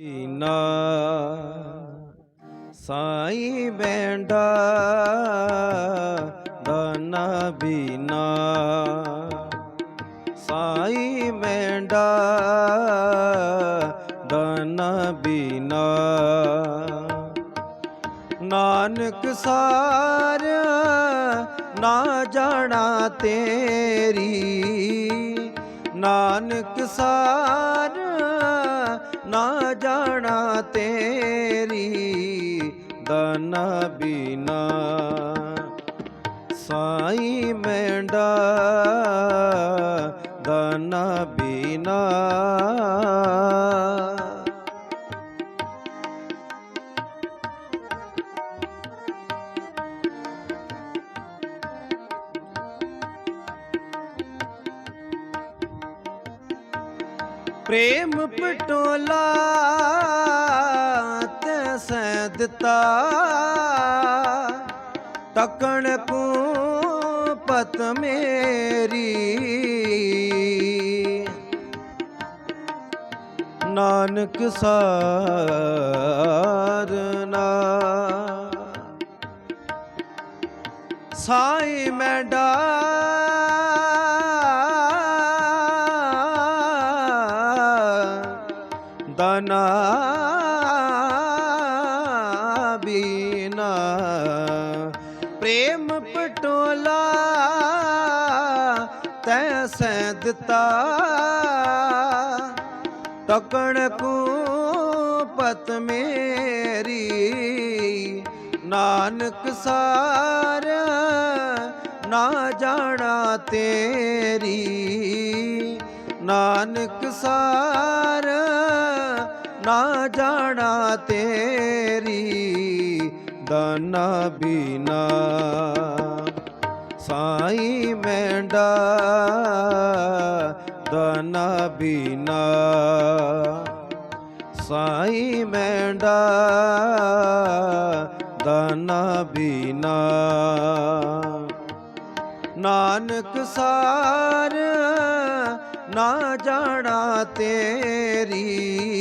ਨਾ ਸਾਈ ਬੈਂਡਾ ਦਾਨਾ ਬੀਨਾ। ਸਾਈ ਬੈਂਡਾ ਦਾਨਾ ਬੀਨਾ। ਨਾਨਕ ਸਾਰਿਆ ਨਾ ਜਾਣਾ ਤੇਰੀ। ਨਾਨਕ ਸਾਰਿਆ ਨਾ ਜਾਣਾ ਤੇਰੀ ਦਨ ਬੀਨਾ। ਸਾਈ ਮੈਂਡਾ ਦਾਨਾ ਬੀਨਾ। ਪ੍ਰੇਮ ਪਟੋਲਾ ਤੇ ਦਿੱਤਾ। ਤਕਣ ਕੋ ਪਤ ਮੇਰੀ। ਨਾਨਕ ਸਾਰਨਾ। ਸਾਈ ਮੈਂਡਾ ਦਨਾ ਬੀਨਾ। ਪ੍ਰੇਮ ਪਟੋਲਾ ਤੈ ਸੈ ਦਿੱਤਾ। ਤਕਣ ਕੋ ਪਤ ਮੇਰੀ ਨਾਨਕ ਸਾਰਿਆ ਨਾ ਜਾਣਾ ਤੇਰੀ। ਨਾਨਕ ਸਾਰ ਨਾ ਜਾਣਾ ਤੇਰੀ, ਦਾਨਾ ਬੀਨਾ। ਸਾਈ ਮੈਂਡਾ, ਦਾਨਾ ਬੀਨਾ। ਸਾਈ ਮੈਂਡਾ, ਦਾਨਾ ਬੀਨਾ। ਨਾਨਕ ਸਾਰ ਨਾ ਜਾਣਾ ਤੇਰੀ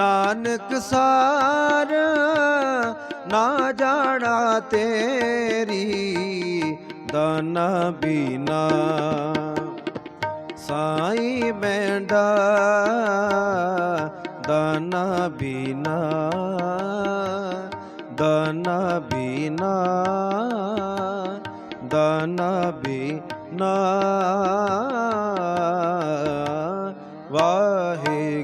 ਨਾਨਕ ਸਾਰ ਨਾ ਜਾਣਾ ਤੇਰੀ ਦਾਨਾ ਬੀਨਾ। ਸਾਈ ਮੈਂਡਾ ਦਾਨਾ ਬੀਨਾ ਦਾਨਾ ਬੀਨਾ ਦਾਨਾ ਬੀਨਾ। ਵਾਹਿ